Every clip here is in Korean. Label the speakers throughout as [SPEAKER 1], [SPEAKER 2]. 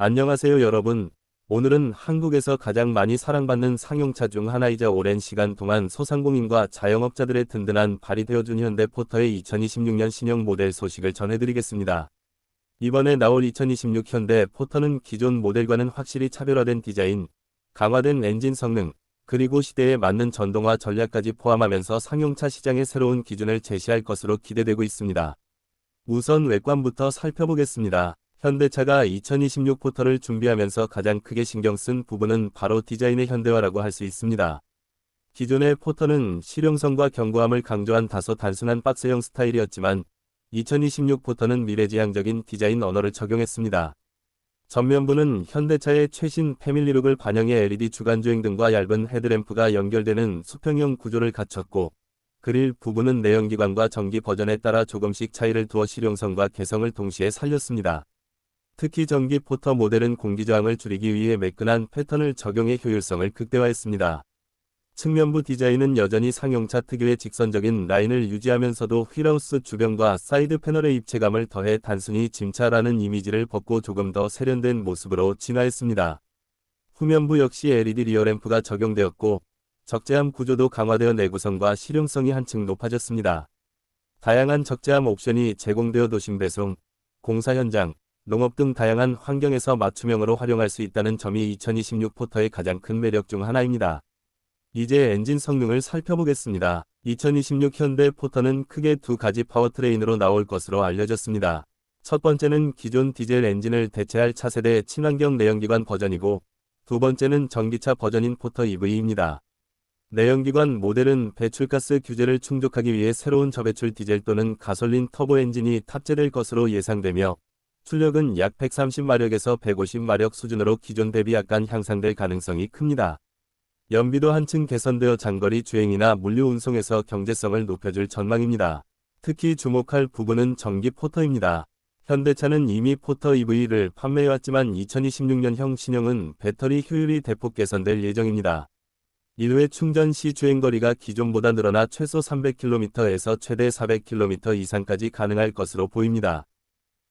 [SPEAKER 1] 안녕하세요 여러분. 오늘은 한국에서 가장 많이 사랑받는 상용차 중 하나이자 오랜 시간 동안 소상공인과 자영업자들의 든든한 발이 되어준 현대포터의 2026년 신형 모델 소식을 전해드리겠습니다. 이번에 나올 2026 현대 포터는 기존 모델과는 확실히 차별화된 디자인, 강화된 엔진 성능, 그리고 시대에 맞는 전동화 전략까지 포함하면서 상용차 시장의 새로운 기준을 제시할 것으로 기대되고 있습니다. 우선 외관부터 살펴보겠습니다. 현대차가 2026 포터를 준비하면서 가장 크게 신경 쓴 부분은 바로 디자인의 현대화라고 할 수 있습니다. 기존의 포터는 실용성과 견고함을 강조한 다소 단순한 박스형 스타일이었지만 2026 포터는 미래지향적인 디자인 언어를 적용했습니다. 전면부는 현대차의 최신 패밀리룩을 반영해 LED 주간주행 등과 얇은 헤드램프가 연결되는 수평형 구조를 갖췄고 그릴 부분은 내연기관과 전기 버전에 따라 조금씩 차이를 두어 실용성과 개성을 동시에 살렸습니다. 특히 전기 포터 모델은 공기저항을 줄이기 위해 매끈한 패턴을 적용해 효율성을 극대화했습니다. 측면부 디자인은 여전히 상용차 특유의 직선적인 라인을 유지하면서도 휠하우스 주변과 사이드 패널의 입체감을 더해 단순히 짐차라는 이미지를 벗고 조금 더 세련된 모습으로 진화했습니다. 후면부 역시 LED 리어램프가 적용되었고 적재함 구조도 강화되어 내구성과 실용성이 한층 높아졌습니다. 다양한 적재함 옵션이 제공되어 도심 배송, 공사 현장, 농업 등 다양한 환경에서 맞춤형으로 활용할 수 있다는 점이 2026 포터의 가장 큰 매력 중 하나입니다. 이제 엔진 성능을 살펴보겠습니다. 2026 현대 포터는 크게 두 가지 파워트레인으로 나올 것으로 알려졌습니다. 첫 번째는 기존 디젤 엔진을 대체할 차세대 친환경 내연기관 버전이고 두 번째는 전기차 버전인 포터 EV입니다. 내연기관 모델은 배출가스 규제를 충족하기 위해 새로운 저배출 디젤 또는 가솔린 터보 엔진이 탑재될 것으로 예상되며 출력은 약 130마력에서 150마력 수준으로 기존 대비 약간 향상될 가능성이 큽니다. 연비도 한층 개선되어 장거리 주행이나 물류 운송에서 경제성을 높여줄 전망입니다. 특히 주목할 부분은 전기 포터입니다. 현대차는 이미 포터 EV를 판매해왔지만 2026년형 신형은 배터리 효율이 대폭 개선될 예정입니다. 1회 충전 시 주행거리가 기존보다 늘어나 최소 300km에서 최대 400km 이상까지 가능할 것으로 보입니다.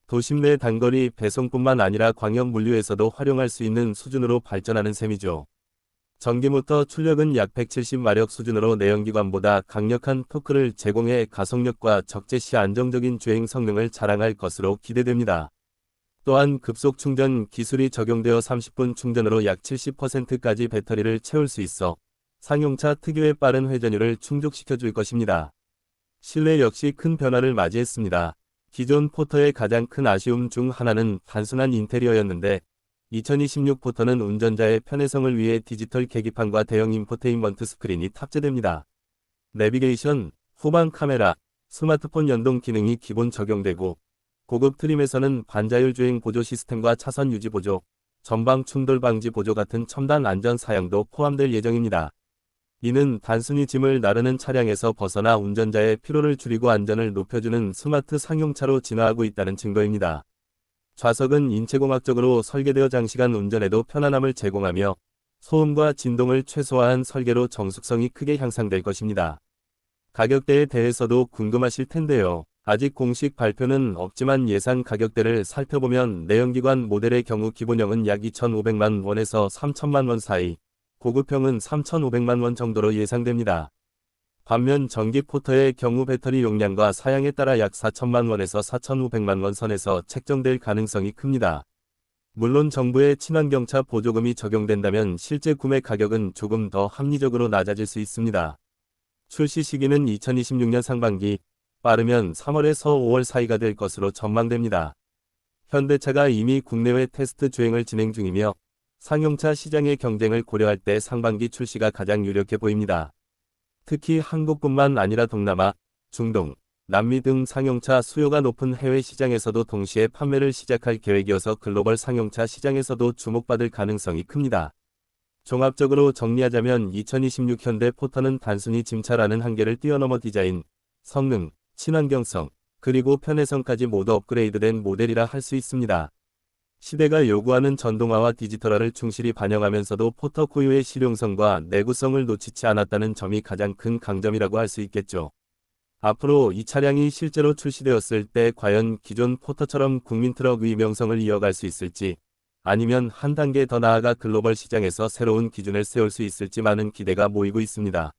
[SPEAKER 1] 도심 내 단거리 배송뿐만 아니라 광역 물류에서도 활용할 수 있는 수준으로 발전하는 셈이죠. 전기모터 출력은 약 170마력 수준으로 내연기관보다 강력한 토크를 제공해 가속력과 적재시 안정적인 주행 성능을 자랑할 것으로 기대됩니다. 또한 급속 충전 기술이 적용되어 30분 충전으로 약 70%까지 배터리를 채울 수 있어 상용차 특유의 빠른 회전율을 충족시켜 줄 것입니다. 실내 역시 큰 변화를 맞이했습니다. 기존 포터의 가장 큰 아쉬움 중 하나는 단순한 인테리어였는데 2026 포터는 운전자의 편의성을 위해 디지털 계기판과 대형 인포테인먼트 스크린이 탑재됩니다. 내비게이션, 후방 카메라, 스마트폰 연동 기능이 기본 적용되고 고급 트림에서는 반자율 주행 보조 시스템과 차선 유지 보조, 전방 충돌 방지 보조 같은 첨단 안전 사양도 포함될 예정입니다. 이는 단순히 짐을 나르는 차량에서 벗어나 운전자의 피로를 줄이고 안전을 높여주는 스마트 상용차로 진화하고 있다는 증거입니다. 좌석은 인체공학적으로 설계되어 장시간 운전에도 편안함을 제공하며 소음과 진동을 최소화한 설계로 정숙성이 크게 향상될 것입니다. 가격대에 대해서도 궁금하실 텐데요. 아직 공식 발표는 없지만 예상 가격대를 살펴보면 내연기관 모델의 경우 기본형은 약 2,500만 원에서 3천만 원 사이, 고급형은 3,500만 원 정도로 예상됩니다. 반면 전기 포터의 경우 배터리 용량과 사양에 따라 약 4천만 원에서 4,500만 원 선에서 책정될 가능성이 큽니다. 물론 정부의 친환경차 보조금이 적용된다면 실제 구매 가격은 조금 더 합리적으로 낮아질 수 있습니다. 출시 시기는 2026년 상반기, 빠르면 3월에서 5월 사이가 될 것으로 전망됩니다. 현대차가 이미 국내외 테스트 주행을 진행 중이며 상용차 시장의 경쟁을 고려할 때 상반기 출시가 가장 유력해 보입니다. 특히 한국뿐만 아니라 동남아, 중동, 남미 등 상용차 수요가 높은 해외 시장에서도 동시에 판매를 시작할 계획이어서 글로벌 상용차 시장에서도 주목받을 가능성이 큽니다. 종합적으로 정리하자면 2026 현대 포터는 단순히 짐차라는 한계를 뛰어넘어 디자인, 성능, 친환경성, 그리고 편의성까지 모두 업그레이드된 모델이라 할 수 있습니다. 시대가 요구하는 전동화와 디지털화를 충실히 반영하면서도 포터 고유의 실용성과 내구성을 놓치지 않았다는 점이 가장 큰 강점이라고 할 수 있겠죠. 앞으로 이 차량이 실제로 출시되었을 때 과연 기존 포터처럼 국민 트럭의 명성을 이어갈 수 있을지 아니면 한 단계 더 나아가 글로벌 시장에서 새로운 기준을 세울 수 있을지 많은 기대가 모이고 있습니다.